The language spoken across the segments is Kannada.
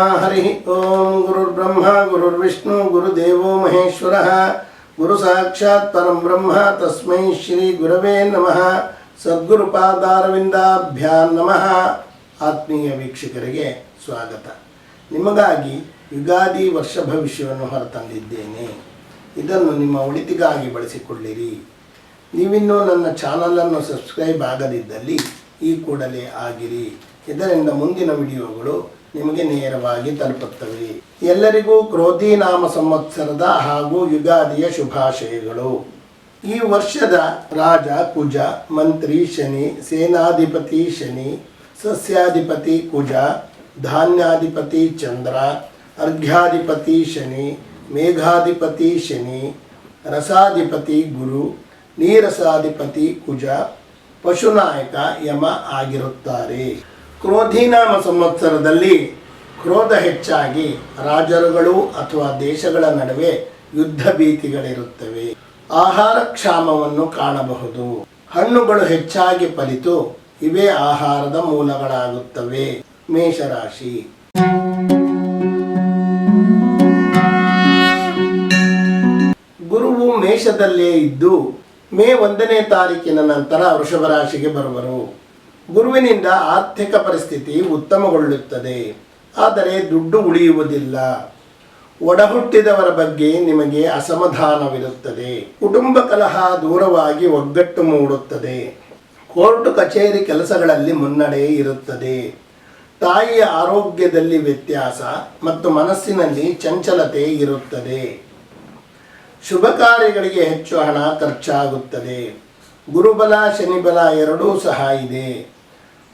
ಹರಿ. ಓಂ ಗುರುರ್ಬ್ರಹ್ಮ, ಗುರುರ್ವಿಷ್ಣು, ಗುರುದೇವೋ ಮಹೇಶ್ವರ. ಗುರು ಸಾಕ್ಷಾತ್ ಪರಂ ಬ್ರಹ್ಮ, ತಸ್ಮೈ ಶ್ರೀ ಗುರವೇ ನಮಃ. ಸದ್ಗುರುಪಾದಾರವಿಂದಾಭ್ಯಾ ನಮಃ. ಆತ್ಮೀಯ ವೀಕ್ಷಕರಿಗೆ ಸ್ವಾಗತ. ನಿಮಗಾಗಿ ಯುಗಾದಿ ವರ್ಷ ಭವಿಷ್ಯವನ್ನು ಹೊರತಂದಿದ್ದೇನೆ. ಇದನ್ನು ನಿಮ್ಮ ಒಳಿತಿಗಾಗಿ ಬಳಸಿಕೊಳ್ಳಿರಿ. ನೀವಿನ್ನೂ ನನ್ನ ಚಾನಲನ್ನು ಸಬ್ಸ್ಕ್ರೈಬ್ ಆಗದಿದ್ದಲ್ಲಿ ಈ ಕೂಡಲೇ ಆಗಿರಿ. ಇದರಿಂದ ಮುಂದಿನ ವಿಡಿಯೋಗಳು ನಿಮಗೆ ನೇರವಾಗಿ ತಲುಪುತ್ತವೆ. ಎಲ್ಲರಿಗೂ ಕ್ರೋಧಿ ನಾಮ ಸಂವತ್ಸರದ ಹಾಗೂ ಯುಗಾದಿಯ ಶುಭಾಶಯಗಳು. ಈ ವರ್ಷದ ರಾಜ, ಕುಜ, ಮಂತ್ರಿ, ಶನಿ, ಸೇನಾಧಿಪತಿ, ಶನಿ, ಸಸ್ಯಾಧಿಪತಿ, ಕುಜ, ಧಾನ್ಯಾಧಿಪತಿ, ಚಂದ್ರ, ಅರ್ಘ್ಯಾಧಿಪತಿ, ಶನಿ, ಮೇಘಾಧಿಪತಿ, ಶನಿ, ರಸಾಧಿಪತಿ, ಗುರು, ನೀರಸಾಧಿಪತಿ, ಕುಜ, ಪಶುನಾಯಕ, ಯಮ ಆಗಿರುತ್ತಾರೆ. ಕ್ರೋಧಿನಾಮ ಸಂವತ್ಸರದಲ್ಲಿ ಕ್ರೋಧ ಹೆಚ್ಚಾಗಿ ರಾಜರುಗಳು ಅಥವಾ ದೇಶಗಳ ನಡುವೆ ಯುದ್ಧ ಭೀತಿಗಳಿರುತ್ತವೆ. ಆಹಾರ ಕ್ಷಾಮವನ್ನು ಕಾಣಬಹುದು. ಹಣ್ಣುಗಳು ಹೆಚ್ಚಾಗಿ ಫಲಿತು ಇವೇ ಆಹಾರದ ಮೂಲಗಳಾಗುತ್ತವೆ. ಮೇಷರಾಶಿ. ಗುರುವು ಮೇಷದಲ್ಲೇ ಇದ್ದು ಮೇ ಒಂದನೇ ತಾರೀಕಿನ ನಂತರ ವೃಷಭ ರಾಶಿಗೆ ಬರುವರು. ಗುರುವಿನಿಂದ ಆರ್ಥಿಕ ಪರಿಸ್ಥಿತಿ ಉತ್ತಮಗೊಳ್ಳುತ್ತದೆ. ಆದರೆ ದುಡ್ಡು ಉಳಿಯುವುದಿಲ್ಲ. ಒಡಹುಟ್ಟಿದವರ ಬಗ್ಗೆ ನಿಮಗೆ ಅಸಮಾಧಾನವಿರುತ್ತದೆ. ಕುಟುಂಬ ಕಲಹ ದೂರವಾಗಿ ಒಗ್ಗಟ್ಟು ಮೂಡುತ್ತದೆ. ಕೋರ್ಟ್ ಕಚೇರಿ ಕೆಲಸಗಳಲ್ಲಿ ಮುನ್ನಡೆ ಇರುತ್ತದೆ. ತಾಯಿಯ ಆರೋಗ್ಯದಲ್ಲಿ ವ್ಯತ್ಯಾಸ ಮತ್ತು ಮನಸ್ಸಿನಲ್ಲಿ ಚಂಚಲತೆ ಇರುತ್ತದೆ. ಶುಭ ಕಾರ್ಯಗಳಿಗೆ ಹೆಚ್ಚು ಹಣ ಖರ್ಚಾಗುತ್ತದೆ. ಗುರುಬಲ, ಶನಿಬಲ ಎರಡೂ ಸಹ ಇದೆ.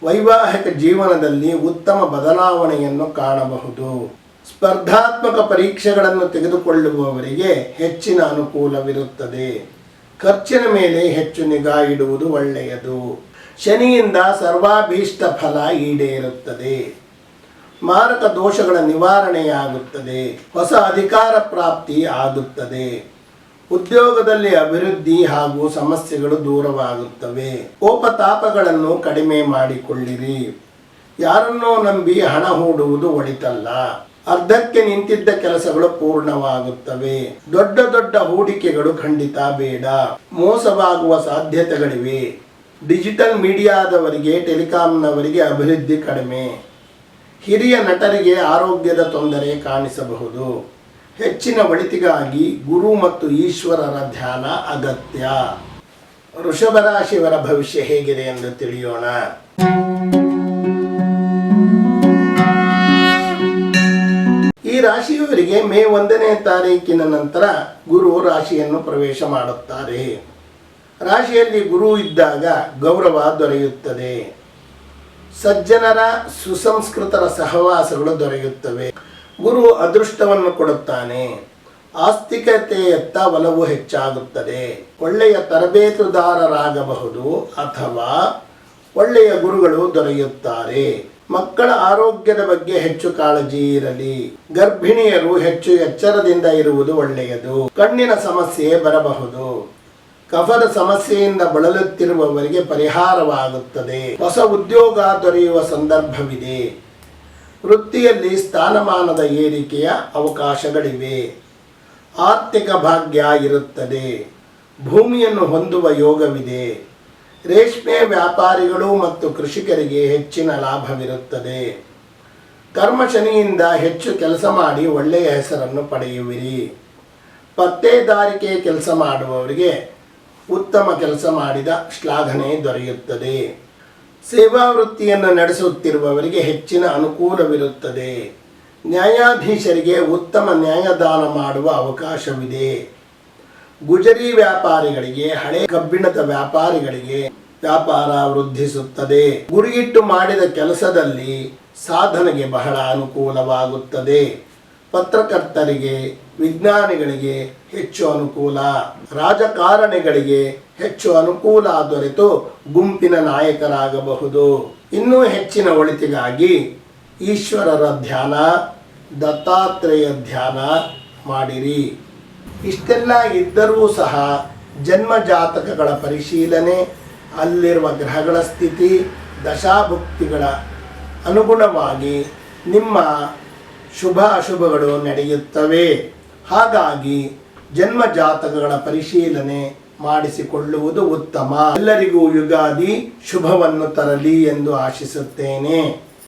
ವೈವಾಹಿಕ ಜೀವನದಲ್ಲಿ ಉತ್ತಮ ಬದಲಾವಣೆಯನ್ನು ಕಾಣಬಹುದು. ಸ್ಪರ್ಧಾತ್ಮಕ ಪರೀಕ್ಷೆಗಳನ್ನು ತೆಗೆದುಕೊಳ್ಳುವವರಿಗೆ ಹೆಚ್ಚಿನ ಅನುಕೂಲವಿರುತ್ತದೆ. ಖರ್ಚಿನ ಮೇಲೆ ಹೆಚ್ಚು ನಿಗಾ ಇಡುವುದು ಒಳ್ಳೆಯದು. ಶನಿಯಿಂದ ಸರ್ವಾಭೀಷ್ಟ ಫಲ ಈಡೇರುತ್ತದೆ. ಮಾರಕ ದೋಷಗಳ ನಿವಾರಣೆಯಾಗುತ್ತದೆ. ಹೊಸ ಅಧಿಕಾರ ಪ್ರಾಪ್ತಿ ಆಗುತ್ತದೆ. ಉದ್ಯೋಗದಲ್ಲಿ ಅಭಿವೃದ್ಧಿ ಹಾಗೂ ಸಮಸ್ಯೆಗಳು ದೂರವಾಗುತ್ತವೆ. ಕೋಪತಾಪಗಳನ್ನು ಕಡಿಮೆ ಮಾಡಿಕೊಳ್ಳಿರಿ. ಯಾರನ್ನೋ ನಂಬಿ ಹಣ ಹೂಡುವುದು ಒಳಿತಲ್ಲ. ಅರ್ಧಕ್ಕೆ ನಿಂತಿದ್ದ ಕೆಲಸಗಳು ಪೂರ್ಣವಾಗುತ್ತವೆ. ದೊಡ್ಡ ದೊಡ್ಡ ಹೂಡಿಕೆಗಳು ಖಂಡಿತ ಬೇಡ. ಮೋಸವಾಗುವ ಸಾಧ್ಯತೆಗಳಿವೆ. ಡಿಜಿಟಲ್ ಮೀಡಿಯಾದವರಿಗೆ, ಟೆಲಿಕಾಂನವರಿಗೆ ಅಭಿವೃದ್ಧಿ ಕಡಿಮೆ. ಹಿರಿಯ ನಟರಿಗೆ ಆರೋಗ್ಯದ ತೊಂದರೆ ಕಾಣಿಸಬಹುದು. ಹೆಚ್ಚಿನ ಒಳಿತಿಗಾಗಿ ಗುರು ಮತ್ತು ಈಶ್ವರರ ಧ್ಯಾನ ಅಗತ್ಯ. ವೃಷಭ ರಾಶಿಯವರ ಭವಿಷ್ಯ ಹೇಗಿದೆ ಎಂದು ತಿಳಿಯೋಣ. ಈ ರಾಶಿಯವರಿಗೆ ಮೇ ಒಂದನೇ ತಾರೀಕಿನ ನಂತರ ಗುರು ರಾಶಿಯನ್ನು ಪ್ರವೇಶ ಮಾಡುತ್ತಾರೆ. ರಾಶಿಯಲ್ಲಿ ಗುರು ಇದ್ದಾಗ ಗೌರವ ದೊರೆಯುತ್ತದೆ. ಸಜ್ಜನರ ಸುಸಂಸ್ಕೃತರ ಸಹವಾಸಗಳು ದೊರೆಯುತ್ತವೆ. ಗುರು ಅದೃಷ್ಟವನ್ನು ಕೊಡುತ್ತಾನೆ. ಆಸ್ತಿಕತೆಯತ್ತ ಒಲವು ಹೆಚ್ಚಾಗುತ್ತದೆ. ಒಳ್ಳೆಯ ತರಬೇತುದಾರರಾಗಬಹುದು ಅಥವಾ ಒಳ್ಳೆಯ ಗುರುಗಳು ದೊರೆಯುತ್ತಾರೆ. ಮಕ್ಕಳ ಆರೋಗ್ಯದ ಬಗ್ಗೆ ಹೆಚ್ಚು ಕಾಳಜಿ ಇರಲಿ. ಗರ್ಭಿಣಿಯರು ಹೆಚ್ಚು ಎಚ್ಚರದಿಂದ ಇರುವುದು ಒಳ್ಳೆಯದು. ಕಣ್ಣಿನ ಸಮಸ್ಯೆ ಬರಬಹುದು. ಕಫದ ಸಮಸ್ಯೆಯಿಂದ ಬಳಲುತ್ತಿರುವವರಿಗೆ ಪರಿಹಾರವಾಗುತ್ತದೆ. ಹೊಸ ಉದ್ಯೋಗ ದೊರೆಯುವ ಸಂದರ್ಭವಿದೆ. ವೃತ್ತಿಯಲ್ಲಿ ಸ್ಥಾನಮಾನದ ಏರಿಕೆಯ ಅವಕಾಶಗಳಿವೆ. ಆರ್ಥಿಕ ಭಾಗ್ಯ ಇರುತ್ತದೆ. ಭೂಮಿಯನ್ನು ಹೊಂದುವ ಯೋಗವಿದೆ. ರೇಷ್ಮೆ ವ್ಯಾಪಾರಿಗಳು ಮತ್ತು ಕೃಷಿಕರಿಗೆ ಹೆಚ್ಚಿನ ಲಾಭವಿರುತ್ತದೆ. ಕರ್ಮಶನಿಯಿಂದ ಹೆಚ್ಚು ಕೆಲಸ ಮಾಡಿ ಒಳ್ಳೆಯ ಹೆಸರನ್ನು ಪಡೆಯುವಿರಿ. ಪತ್ತೆದಾರಿಕೆ ಕೆಲಸ ಮಾಡುವವರಿಗೆ ಉತ್ತಮ ಕೆಲಸ ಮಾಡಿದ ಶ್ಲಾಘನೆ ದೊರೆಯುತ್ತದೆ. ಸೇವಾ ವೃತ್ತಿಯನ್ನು ನಡೆಸುತ್ತಿರುವವರಿಗೆ ಹೆಚ್ಚಿನ ಅನುಕೂಲವಿರುತ್ತದೆ. ನ್ಯಾಯಾಧೀಶರಿಗೆ ಉತ್ತಮ ನ್ಯಾಯದಾನ ಮಾಡುವ ಅವಕಾಶವಿದೆ. ಗುಜರಿ ವ್ಯಾಪಾರಿಗಳಿಗೆ ಹಳೆ ಕಬ್ಬಿಣದ ವ್ಯಾಪಾರಿಗಳಿಗೆ ವ್ಯಾಪಾರ ವೃದ್ಧಿಸುತ್ತದೆ. ಗುರಿಯಿಟ್ಟು ಮಾಡಿದ ಕೆಲಸದಲ್ಲಿ ಸಾಧನೆಗೆ ಬಹಳ ಅನುಕೂಲವಾಗುತ್ತದೆ. ಪತ್ರಕರ್ತರಿಗೆ, ವಿಜ್ಞಾನಿಗಳಿಗೆ ಹೆಚ್ಚು ಅನುಕೂಲ, ರಾಜಕಾರಣಿಗಳಿಗೆ ಹೆಚ್ಚು ಅನುಕೂಲ ದೊರೆತು ಗುಂಪಿನ ನಾಯಕರಾಗಬಹುದು. ಇನ್ನೂ ಹೆಚ್ಚಿನ ಒಳಿತಿಗಾಗಿ ಈಶ್ವರರ ಧ್ಯಾನ, ದತ್ತಾತ್ರೇಯ ಧ್ಯಾನ ಮಾಡಿರಿ. ಇಷ್ಟೆಲ್ಲ ಇದ್ದರೂ ಸಹ ಜನ್ಮ ಜಾತಕಗಳ ಪರಿಶೀಲನೆ, ಅಲ್ಲಿರುವ ಗ್ರಹಗಳ ಸ್ಥಿತಿ, ದಶಾಭುಕ್ತಿಗಳ ಅನುಗುಣವಾಗಿ ನಿಮ್ಮ ಶುಭ ಅಶುಭಗಳು ನಡೆಯುತ್ತವೆ. ಹಾಗಾಗಿ ಜನ್ಮ ಜಾತಕಗಳ ಪರಿಶೀಲನೆ ಮಾಡಿಸಿಕೊಳ್ಳುವುದು ಉತ್ತಮ. ಎಲ್ಲರಿಗೂ ಯುಗಾದಿ ಶುಭವನ್ನು ತರಲಿ ಎಂದು ಆಶಿಸುತ್ತೇನೆ.